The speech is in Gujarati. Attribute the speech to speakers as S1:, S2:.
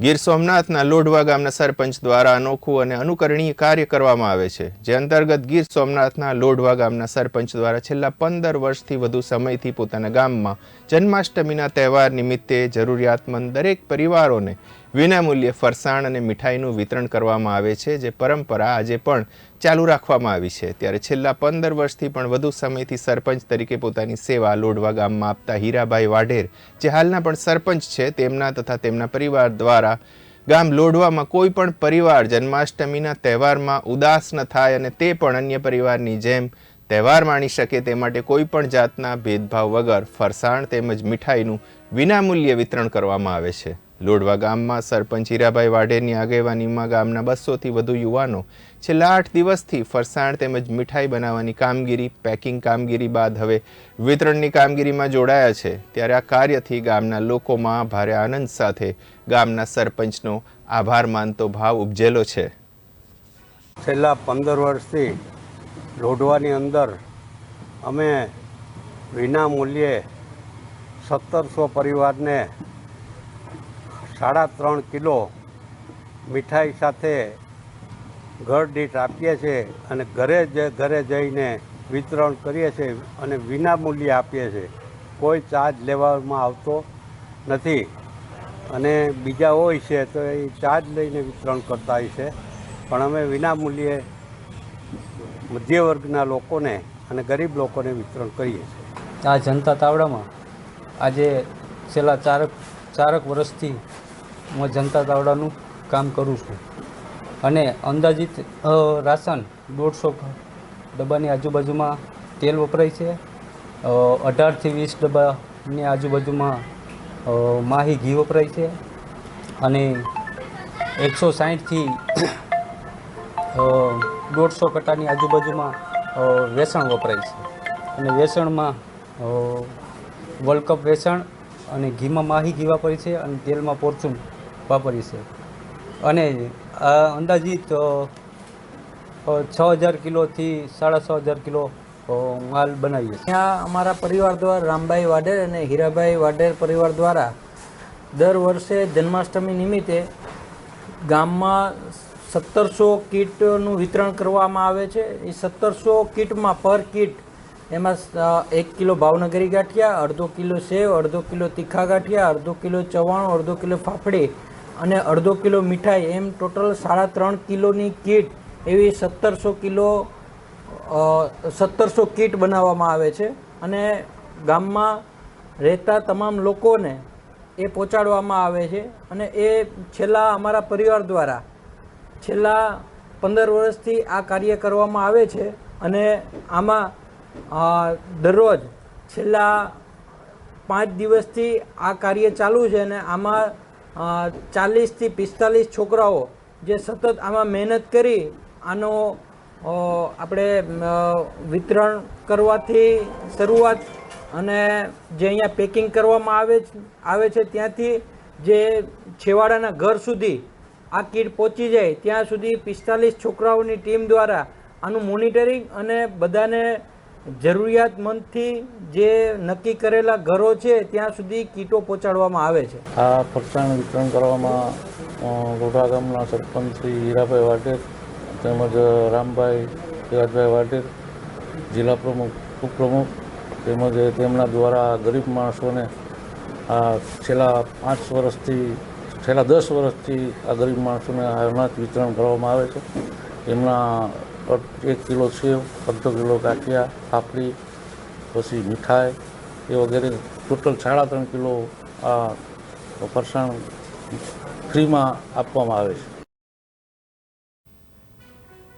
S1: ગીર સોમનાથના લોઢવા ગામના સરપંચ દ્વારા અનોખું અને અનુકરણીય કાર્ય કરવામાં આવે છે, જે અંતર્ગત ગીર સોમનાથના લોઢવા ગામના સરપંચ દ્વારા છેલ્લા પંદર વર્ષથી વધુ સમયથી પોતાના ગામમાં જન્માષ્ટમીના તહેવાર નિમિત્તે જરૂરિયાતમંદ દરેક પરિવારોને વિનામૂલ્યે ફરસાણ અને મીઠાઈનું વિતરણ કરવામાં આવે છે, જે પરંપરા આજે પણ ચાલુ રાખવામાં આવી છે. ત્યારે છેલ્લા પંદર વર્ષથી પણ વધુ સમયથી સરપંચ તરીકે પોતાની સેવા લોઢવા ગામમાં આપતા હીરાભાઈ વાઢેર, જે હાલના પણ સરપંચ છે, તેમના તથા તેમના પરિવાર દ્વારા ગામ લોઢવામાં કોઈ પણ પરિવાર જન્માષ્ટમીના તહેવારમાં ઉદાસ ન થાય અને તે પણ અન્ય પરિવારની જેમ તહેવાર માણી શકે તે માટે કોઈ પણ જાતના ભેદભાવ વગર ફરસાણ તેમજ મીઠાઈનું વિનામૂલ્યે વિતરણ કરવામાં આવે છે. લોઢવા ગામમાં સરપંચ હીરાભાઈ વાઢેરની આગેવાનીમાં ગામના બસોથી વધુ યુવાનો છેલ્લા આઠ દિવસથી ફરસાણ તેમજ મીઠાઈ બનાવવાની કામગીરી પેકિંગ કામગીરી બાદ હવે વિતરણની કામગીરીમાં જોડાયા છે. ત્યારે આ કાર્યથી ગામના લોકોમાં ભારે આનંદ સાથે ગામના સરપંચનો આભાર માનતો ભાવ ઉપજેલો છે.
S2: છેલ્લા પંદર વર્ષથી લોઢવાની અંદર અમે વિના મૂલ્યે સત્તરસો પરિવારને સાડા ત્રણ કિલો મીઠાઈ સાથે ઘર દીઠ આપીએ છીએ અને ઘરે જ ઘરે જઈને વિતરણ કરીએ છીએ અને વિના મૂલ્યે આપીએ છીએ. કોઈ ચાર્જ લેવામાં આવતો નથી અને બીજા હોય છે તો એ ચાર્જ લઈને વિતરણ કરતા હોય છે. પણ અમે વિના મૂલ્યે મધ્ય વર્ગના લોકોને અને ગરીબ લોકોને વિતરણ કરીએ છીએ.
S3: આ જનતા તાવડામાં આજે છેલ્લા ચારક ચારક વર્ષથી હું જનતા તાવડાનું કામ કરું છું. અને અંદાજિત રાશન દોઢસો ડબ્બાની આજુબાજુમાં તેલ વપરાય છે. અઢારથી વીસ ડબ્બાની આજુબાજુમાં માહી ઘી વપરાય છે. અને એકસો સાહીઠથી દોઢસો કટાની આજુબાજુમાં વેસણ વપરાય છે. અને વેસણમાં વર્લ્ડ કપ વેસણ અને ઘીમાં માહી ઘી વાપરી છે અને તેલમાં પોર્ચુન વાપરી છે. અને અંદાજિત છ હજાર કિલોથી સાડા છ હજાર કિલો માલ બનાવીએ છીએ
S4: ત્યાં અમારા પરિવાર દ્વારા, રામભાઈ વાડેર અને હીરાભાઈ વાડેર પરિવાર દ્વારા દર વર્ષે જન્માષ્ટમી નિમિત્તે ગામમાં સત્તરસો કીટનું વિતરણ કરવામાં આવે છે. એ સત્તરસો કીટમાં પર કીટ એમાં એક કિલો ભાવનગરી ગાંઠિયા, અડધો કિલો સેવ, અડધો કિલો તીખા ગાંઠિયા, અડધો કિલો ચવાણું, અડધો કિલો ફાફડી અને અડધો કિલો મીઠાઈ, એમ ટોટલ સાડા ત્રણ કિલોની કીટ એવી સત્તરસો કિલો સત્તરસો કીટ બનાવવામાં આવે છે. અને ગામમાં રહેતા તમામ લોકોને એ પહોંચાડવામાં આવે છે. અને એ છેલ્લા અમારા પરિવાર દ્વારા છેલ્લા પંદર વર્ષથી આ કાર્ય કરવામાં આવે છે. અને આમાં દરરોજ છેલ્લા પાંચ દિવસથી આ કાર્ય ચાલુ છે અને આમાં ચાલીસથી પિસ્તાલીસ છોકરાઓ જે સતત આમાં મહેનત કરી આનો આપણે વિતરણ કરવાથી શરૂઆત અને જે અહીંયા પેકિંગ કરવામાં આવે આવે છે ત્યાંથી જે છેવાડાના ઘર સુધી આ કીટ પહોંચી જાય, ત્યાં સુધી પિસ્તાલીસ છોકરાઓની ટીમ દ્વારા આનું મોનિટરિંગ અને બધાને જરૂરિયાતમંદથી જે નક્કી કરેલા ઘરો છે, ત્યાં સુધી કીટો પહોંચાડવામાં આવે છે.
S5: આ ફરસાણ વિતરણ કરવામાં ગોઢા ગામના સરપંચ શ્રી હીરાભાઈ વાટેર તેમજ રામભાઈ શિવાજભાઈ વાટેર, જિલ્લા પ્રમુખ, ઉપપ્રમુખ તેમજ તેમના દ્વારા ગરીબ માણસોને આ છેલ્લા પાંચ વર્ષથી, છેલ્લા દસ વર્ષથી આ ગરીબ માણસોને આ અનાજ વિતરણ કરવામાં આવે છે. એમના એક કિલો સેવ, અડધો કિલો ગાંઠિયા, પાપડી, પછી મીઠાઈ એ વગેરે. ટોટલ સાડા ત્રણ કિલો આ ફરસાણ ફ્રીમાં આપવામાં આવે છે.